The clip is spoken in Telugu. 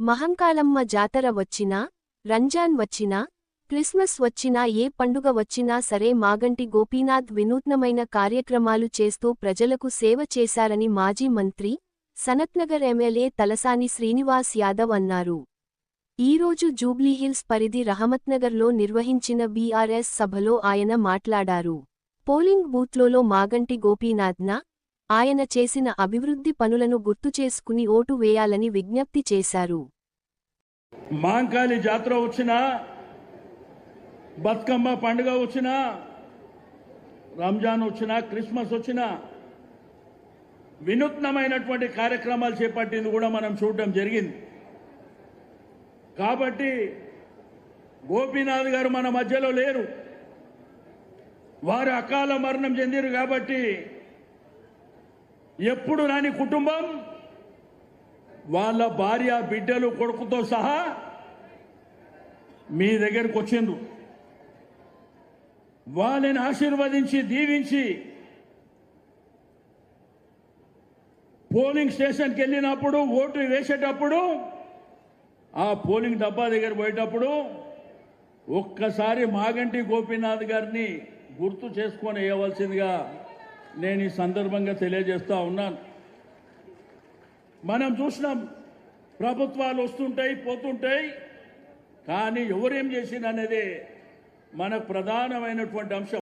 మహంకాళమ్మ జాతర వచ్చినా రంజాన్ వచ్చినా క్రిస్మస్ వచ్చినా ఏ పండుగ వచ్చినా సరే మాగంటి గోపీనాథ్ వినూత్నమైన కార్యక్రమాలు చేస్తూ ప్రజలకు సేవ చేశారని మాజీ మంత్రి సనత్నగర్ ఎమ్మెల్యే తలసాని శ్రీనివాస్ యాదవ్ అన్నారు. ఈరోజు జూబ్లీహిల్స్ పరిధి రహమత్నగర్లో నిర్వహించిన బీఆర్ఎస్ సభలో ఆయన మాట్లాడారు. పోలింగ్ బూత్లోలో మాగంటి గోపీనాథ్న ఆయన చేసిన అభివృద్ధి పనులను గుర్తుచేసుకుని ఓటు వేయాలని విజ్ఞప్తి చేశారు. మాంకాళి జాతర వచ్చినా బతుకమ్మ పండుగ వచ్చినా రంజాన్ వచ్చినా క్రిస్మస్ వచ్చినా వినూత్నమైనటువంటి కార్యక్రమాలు చేపట్టింది కూడా మనం చూడడం జరిగింది. కాబట్టి గోపీనాథ్ గారు మన మధ్యలో లేరు. వారు అకాల మరణం చెందిరు కాబట్టి ఎప్పుడు రాని కుటుంబం వాళ్ళ భార్య బిడ్డలు కొడుకుతో సహా మీ దగ్గరకు వచ్చిండ్రు. వాళ్ళని ఆశీర్వదించి దీవించి పోలింగ్ స్టేషన్కి వెళ్ళినప్పుడు ఓటు వేసేటప్పుడు ఆ పోలింగ్ డబ్బా దగ్గర పోయేటప్పుడు ఒక్కసారి మాగంటి గోపీనాథ్ గారిని గుర్తు చేసుకొని వేయవలసిందిగా నేను ఈ సందర్భంగా తెలియజేస్తా ఉన్నాను. మనం చూసినాం ప్రభుత్వాలు వస్తుంటాయి పోతుంటాయి కానీ ఎవరేం చేసింది అనేది మనకు ప్రధానమైనటువంటి అంశం.